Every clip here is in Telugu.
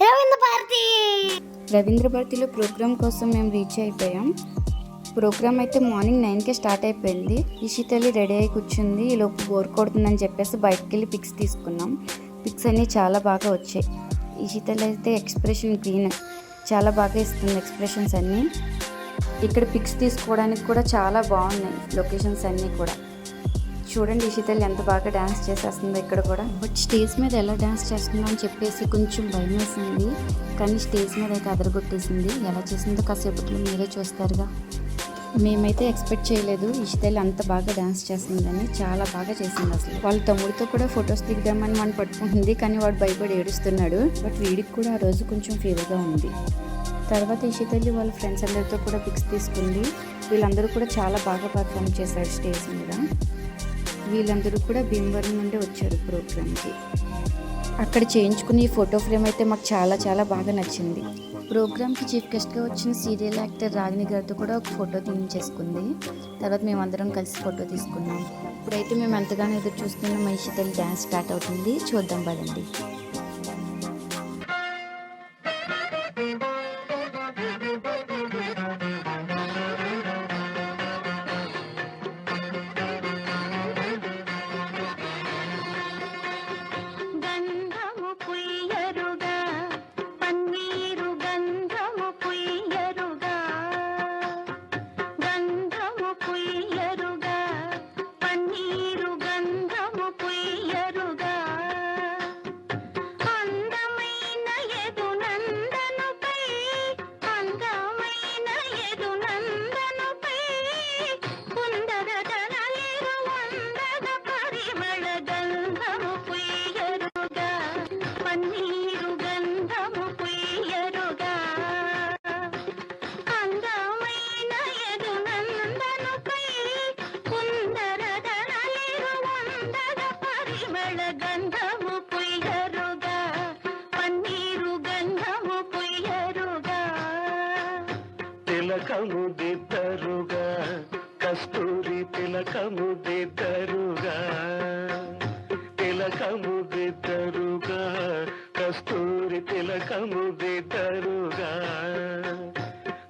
రవీంద్ర భారతి. రవీంద్ర భారతిలో ప్రోగ్రామ్ కోసం మేము రీచ్ అయిపోయాం. ప్రోగ్రామ్ అయితే మార్నింగ్ నైన్కే స్టార్ట్ అయిపోయింది. ఇషితల్లి రెడీ అయి కూర్చుంది. ఈలోపు బోర్ కొడుతుందని చెప్పేసి బయటకు వెళ్ళి పిక్స్ తీసుకున్నాం. పిక్స్ అన్నీ చాలా బాగా వచ్చాయి. ఇషితల్లి అయితే ఎక్స్ప్రెషన్ గ్రీన్ చాలా బాగా ఇస్తుంది ఎక్స్ప్రెషన్స్ అన్నీ. ఇక్కడ పిక్స్ తీసుకోవడానికి కూడా చాలా బాగున్నాయి లొకేషన్స్ అన్నీ కూడా. చూడండి ఇషితల్ ఎంత బాగా డ్యాన్స్ చేసేస్తుందో ఇక్కడ కూడా. బట్ స్టేజ్ మీద ఎలా డ్యాన్స్ చేస్తుందో అని చెప్పేసి కొంచెం భయం వేసింది కానీ స్టేజ్ మీద అయితే అదరగొట్టేసింది ఎలా చేసిందో కాసేపట్లో మీరే చూస్తారుగా. మేమైతే ఎక్స్పెక్ట్ చేయలేదు ఇషితల్లి అంత బాగా డ్యాన్స్ చేస్తుందని చాలా బాగా చేసింది అసలు. వాళ్ళ తమ్ముడితో కూడా ఫొటోస్ దిగుదామని మనం పట్టుకుంటుంది కానీ వాడు భయపడి ఏడుస్తున్నాడు. బట్ వీడికి కూడా ఆ రోజు కొంచెం ఫీవర్గా ఉంది. తర్వాత ఇషితల్లి వాళ్ళ ఫ్రెండ్స్ అందరితో కూడా పిక్స్ తీసుకుంది. వీళ్ళందరూ కూడా చాలా బాగా పర్ఫామ్ చేశారు స్టేజ్ మీద. వీళ్ళందరూ కూడా భీమవరం నుండి వచ్చారు ప్రోగ్రామ్కి. అక్కడ చేయించుకుని ఈ ఫోటో ఫ్రేమ్ అయితే మాకు చాలా చాలా బాగా నచ్చింది. ప్రోగ్రామ్కి చీఫ్ గెస్ట్గా వచ్చిన సీరియల్ యాక్టర్ రాగిణి గారితో కూడా ఒక ఫోటో తీయించేసుకుంది. తర్వాత మేమందరం కలిసి ఫోటో తీసుకున్నాం. ఇప్పుడైతే మేము ఎంతగానో ఎదురు చూస్తున్న మహిషితల్లి డ్యాన్స్ స్టార్ట్ అవుతుంది. చూద్దాం పదండి. తిలకము దిద్దరుగా కస్తూరి తిలకము దిద్దరుగా తిలకము దిద్దరుగా కస్తూరి తిలకము దిద్దరుగా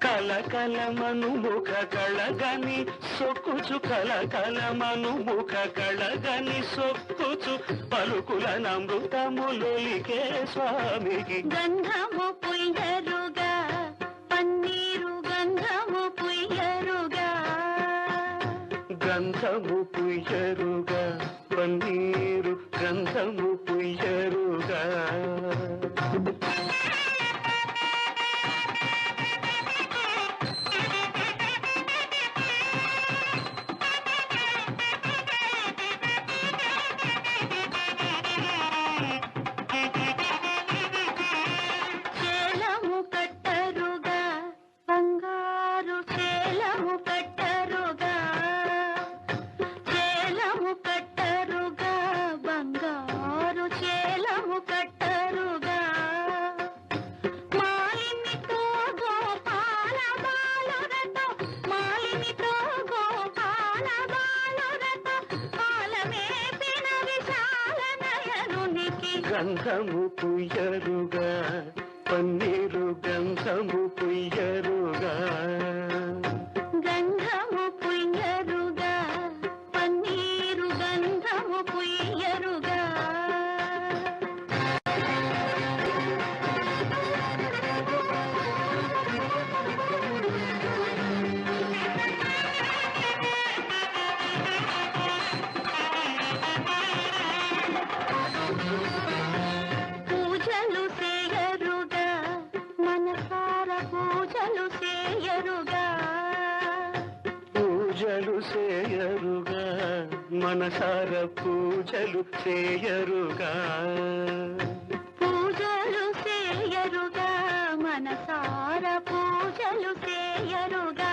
కలకలమను ముఖ కళగని సొక్కుచు కలకలమను ముఖ కళగని సొక్కుచు పలుకుల నమృతములొలికే స్వామికి. గంధము పుయ్యరుగా గంధము పుయ్యరుగా పన్నీరు గంధము పుయ్యరుగా. గంధము పుయ్యరుగా పన్నీరు గంధము పుయ్యరుగా. మనసార పూజలు చేయరుగా. పూజలు చేయరుగా మనసార పూజలు చేయరుగా.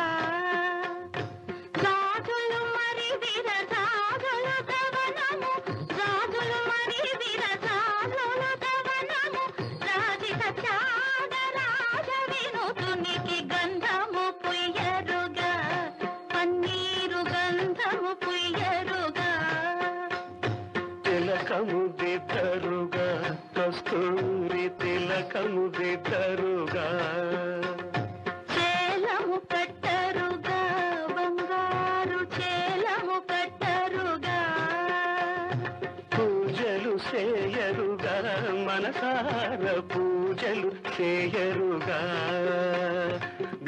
మనసార పూజలు చేయరుగా.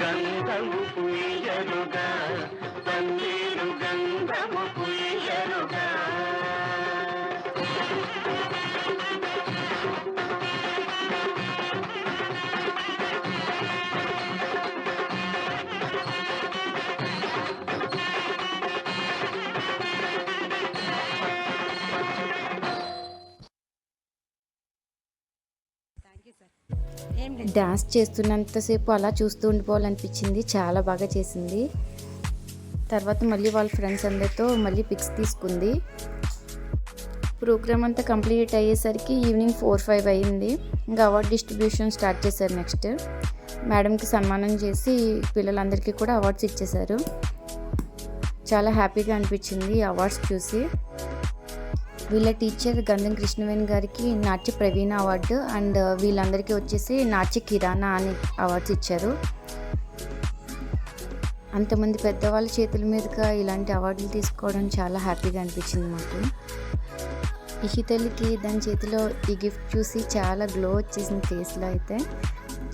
గంధము పుయ్యరుగా తల్లి డ్యాన్స్ చేస్తున్నంతసేపు అలా చూస్తూ ఉండిపోవాలనిపించింది. చాలా బాగా చేసింది. తర్వాత మళ్ళీ వాళ్ళ ఫ్రెండ్స్ అందరితో మళ్ళీ పిక్స్ తీసుకుంది. ప్రోగ్రామ్ అంతా కంప్లీట్ అయ్యేసరికి ఈవినింగ్ ఫోర్ ఫైవ్ అయ్యింది. ఇంకా అవార్డ్ డిస్ట్రిబ్యూషన్ స్టార్ట్ చేశారు నెక్స్ట్. మేడంకి సన్మానం చేసి పిల్లలందరికీ కూడా అవార్డ్స్ ఇచ్చేశారు. చాలా హ్యాపీగా అనిపించింది అవార్డ్స్ చూసి. వీళ్ళ టీచర్ గంధం కృష్ణవేణి గారికి నాట్య ప్రవీణ అవార్డు అండ్ వీళ్ళందరికీ వచ్చేసి నాట్య కిరాణా అని అవార్డ్స్ ఇచ్చారు. అంతమంది పెద్దవాళ్ళ చేతుల మీదుగా ఇలాంటి అవార్డులు తీసుకోవడం చాలా హ్యాపీగా అనిపించింది మాకు. ఇషితల్లికి దాని చేతిలో ఈ గిఫ్ట్ చూసి చాలా గ్లో వచ్చేసింది ఫేస్లో అయితే.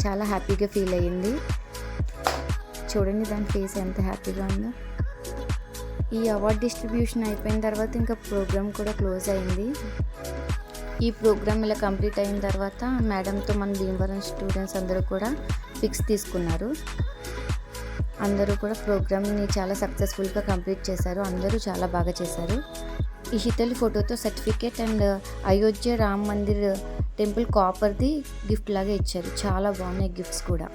చాలా హ్యాపీగా ఫీల్ అయ్యింది. చూడండి దాని ఫేస్ ఎంత హ్యాపీగా ఉందో. ఈ అవార్డ్ డిస్ట్రిబ్యూషన్ అయిపోయిన తర్వాత ఇంకా ప్రోగ్రామ్ కూడా క్లోజ్ అయింది. ఈ ప్రోగ్రామ్ ఇలా కంప్లీట్ అయిన తర్వాత మేడంతో మన భీమవరం స్టూడెంట్స్ అందరూ కూడా పిక్స్ తీసుకున్నారు. అందరూ కూడా ప్రోగ్రామ్ని చాలా సక్సెస్ఫుల్గా కంప్లీట్ చేశారు. అందరూ చాలా బాగా చేశారు. ఈ హితలి ఫోటోతో certificate and Ayodhya Ram Mandir temple కాపర్ది gift లాగా ఇచ్చారు. చాలా బాగున్నాయి గిఫ్ట్స్ కూడా.